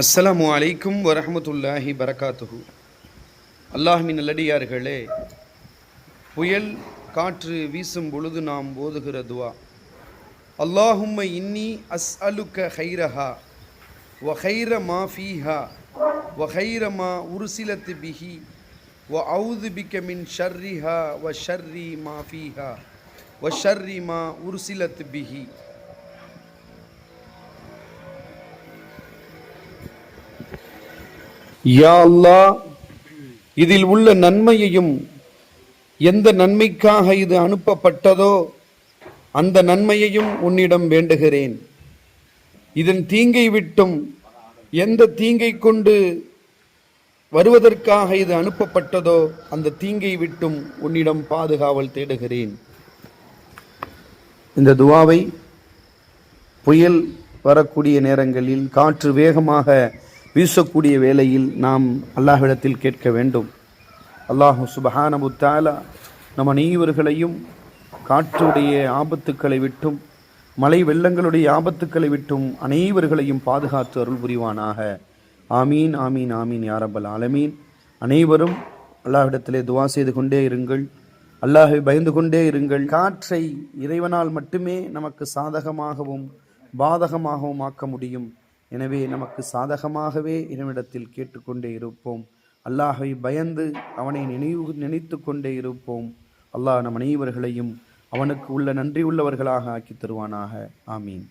அஸ்லாம் வலைக்கும் வரமத்துல்லாஹி பரகாத்துஹு அல்லாஹ்வின் நல்லடியார்களே புயல் காற்று வீசும் பொழுது நாம் ஓதுகிற துவா. அல்லாஹும்ம இன்னி அஸ் அலுக்க ஹைரஹா வ ஹைர மா ஃபீஹா வ ஹைர மா உருசிலத் பிஹி வ அவுது பிக்க மின் ஷர்ரிஹா வ ஷர்ரி மா ஃபீஹா வ ஷர்ரி மா உருசிலத் பிஹி. யா அல்லா இதில் உள்ள நன்மையையும் எந்த நன்மைக்காக இது அனுப்பப்பட்டதோ அந்த நன்மையையும் உன்னிடம் வேண்டுகிறேன். இதன் தீங்கை விட்டும் எந்த தீங்கை கொண்டு வருவதற்காக இது அனுப்பப்பட்டதோ அந்த தீங்கை விட்டும் உன்னிடம் பாதுகாவல் தேடுகிறேன். இந்த துவாவை புயல் வரக்கூடிய நேரங்களில் காற்று வேகமாக வீசக்கூடிய வேளையில் நாம் அல்லாஹ்விடத்தில் கேட்க வேண்டும். அல்லாஹு சுபஹான தாலா நம் அனைவர்களையும் காற்றுடைய ஆபத்துக்களை விட்டும் மலை வெள்ளங்களுடைய ஆபத்துக்களை விட்டும் அனைவர்களையும் பாதுகாத்து அருள் புரிவானாக. ஆமீன் ஆமீன் ஆமீன் யாரபல் ஆலமீன். அனைவரும் அல்லாஹ்விடத்திலே துவா செய்து கொண்டே இருங்கள். அல்லாஹை பயந்து கொண்டே இருங்கள். காற்றை இறைவனால் மட்டுமே நமக்கு சாதகமாகவும் பாதகமாகவும் ஆக்க முடியும். எனவே நமக்கு சாதகமாகவே இறைவனிடத்தில் கேட்டுக்கொண்டே இருப்போம். அல்லாஹை பயந்து அவனை நினைவு நினைத்து கொண்டே இருப்போம். அல்லாஹ் நம் அனைவர்களையும் அவனுக்கு உள்ள நன்றி உள்ளவர்களாக ஆக்கி தருவானாக. ஆமீன்.